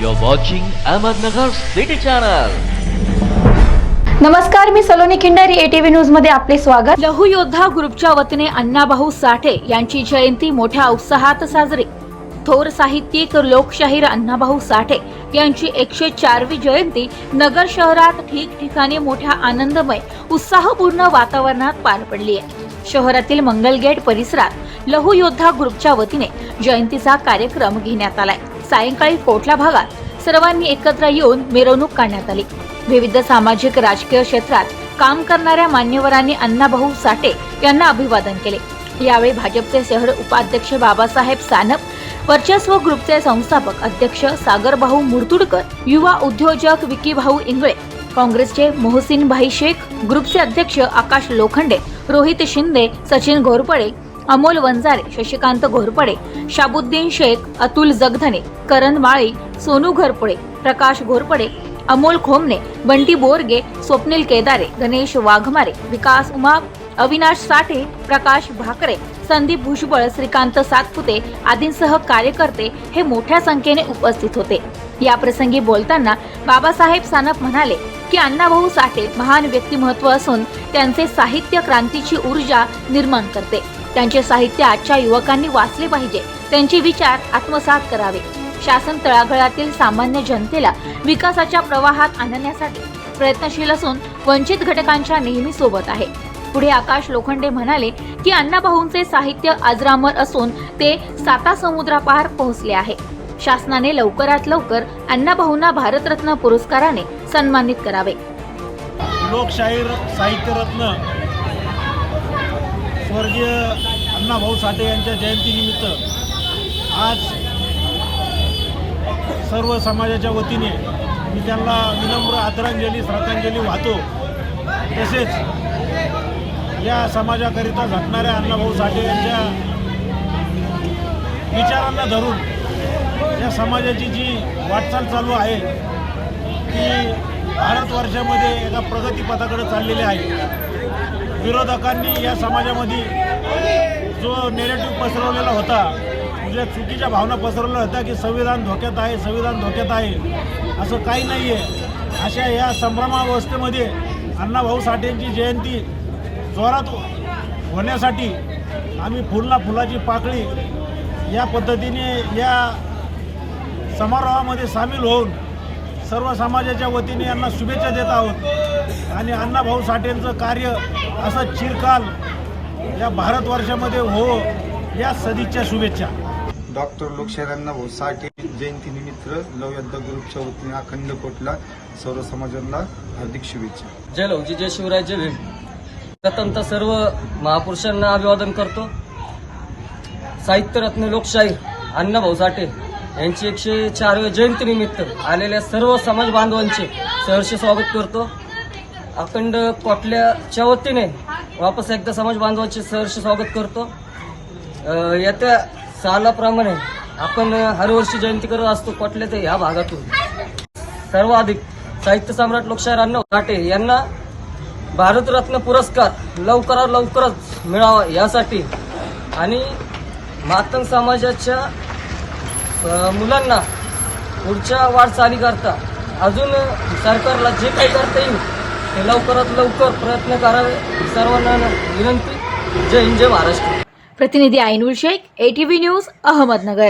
You're watching Ahmednagar City Channel. नमस्कार मी Saloni Khindari ATV न्यूजमध्ये आपले स्वागत. लहू योद्धा ग्रुपच्या वतीने अण्णाभाऊ साठे यांची जयंती मोठ्या उत्साहात साजरी. थोर साहित्यिक लोकशाहीर अण्णाभाऊ साठे यांची एकशे चारवी जयंती नगर शहरात ठिकठिकाणी मोठ्या आनंदमय उत्साहपूर्ण वातावरणात पार पडली आहे शहरातील मंगलगेट परिसरात लहू योद्धा ग्रुपच्या वतीने जयंतीचा कार्यक्रम घेण्यात आलाय. सायंकाळी कोटला भागात सर्वांनी एकत्र येऊन मिरवणूक काढण्यात आली. विविध सामाजिक राजकीय क्षेत्रात काम करणाऱ्या मान्यवरांनी अण्णाभाऊ साठे यांना अभिवादन केले. यावेळी भाजपचे शहर उपाध्यक्ष बाबासाहेब सानप वर्चस्व ग्रुपचे संस्थापक अध्यक्ष सागरभाऊ मुरतुडकर युवा उद्योजक विकीभाऊ इंगळे काँग्रेसचे मोहसिन भाई शेख ग्रुपचे अध्यक्ष आकाश लोखंडे रोहित शिंदे सचिन घोरपडे अमोल वंजारे शशिकांत घोरपडे शाबुद्दीन शेख अतुल जगधने करण माळी सोनू घरपडे प्रकाश घोरपडे अमोल खोमने बंटी बोरगे स्वप्नील केदारे गणेश वाघमारे विकास उमा अविनाश साठे प्रकाश भाकरे संदीप भुजबळ श्रीकांत सातपुते आदींसह कार्यकर्ते हे मोठ्या संख्येने उपस्थित होते. या प्रसंगी बोलताना बाबासाहेब सानप म्हणाले की अण्णाभाऊ साठे महान व्यक्तिमत्व असून त्यांचे साहित्य क्रांतीची ऊर्जा निर्माण करते. त्यांचे साहित्य आजच्या युवकांनी वाचले पाहिजे. त्यांचे विचार आत्मसात करावे. शासन तळागळातील सामान्य जनतेला विकासाच्या प्रवाहात आणण्यासाठी प्रयत्नशील असून वंचित घटकांच्या नेहमी सोबत आहे. पुढे आकाश लोखंडे म्हणाले की अण्णाभाऊंचे साहित्य अजरामर असून ते साता समुद्रापार पोहोचले आहे. शासनाने लवकरात लवकर अण्णाभाऊंना भारतरत्न पुरस्काराने सन्मानित करावे. लोकशाहीर साहित्यरत्न स्वर्गीय अण्णाभाऊ साठे यांच्या जयंतीनिमित्त आज सर्व समाजाच्या वतीने मी त्यांना विनम्र आदरांजली श्रद्धांजली वाहतो. तसेच या समाजाकरिता झटणाऱ्या अण्णाभाऊ साठे यांच्या विचारांना धरून या समाजाची जी वाटचाल चालू आहे ती भारतवर्षामध्ये एका प्रगतीपथाकडे चाललेली आहे. विरोधकांनी या समाजामध्ये जो नेरेटिव्ह पसरवलेला होता म्हणजे चुकीच्या भावना पसरवल्या होत्या की संविधान धोक्यात आहे संविधान धोक्यात आहे असं काही नाही आहे अशा या संभ्रमावस्थेमध्ये अण्णाभाऊ साठेंची जयंती जोरात होण्यासाठी आम्ही फुलला फुलाची पाकळी या पद्धतीने या समारोहामध्ये सामील होऊन सर्व समाजाच्या वतीने यांना शुभेच्छा देत आहोत. आणि अण्णाभाऊ साठेंचं कार्य असं चिरकाल या भारतवर्षामध्ये हो या सदिच्छा शुभेच्छा. डॉक्टर लोकशाहीरांना भाऊ साठे जयंतीनिमित्त लवयोद्धा ग्रुपच्या वतीने अखंड कोटला सर्व समाजाला हार्दिक शुभेच्छा. जय लवजी जय शिवराय जय भीम. प्रथमतः सर्व महापुरुषांना अभिवादन करतो. साहित्यरत्न लोकशाहीर अण्णाभाऊ साठे. यांची एकशे चारव्या जयंतीनिमित्त आलेल्या सर्व समाज बांधवांचे सहर्ष स्वागत करतो. अखंड कोटल्याच्या वतीने वापस एकदा समाज बांधवांचे सहर्ष स्वागत करतो. येत्या सालाप्रमाणे आपण हरवर्षी जयंती करत असतो कोटल्याच्या ह्या भागातून. सर्वाधिक साहित्य सम्राट लोकशाहीर अण्णा घाटे यांना भारतरत्न पुरस्कार लवकरात लवकरच मिळावा यासाठी आणि मातंग समाजाच्या मुलांना पुढच्या वाटचालीकरता अजून सरकारला जे काही करता येईल ते लवकरात लवकर प्रयत्न करावे सर्वांना विनंती. जय हिंद जय महाराष्ट्र. प्रतिनिधी आयनुल शेख एटीव्ही न्यूज अहमदनगर.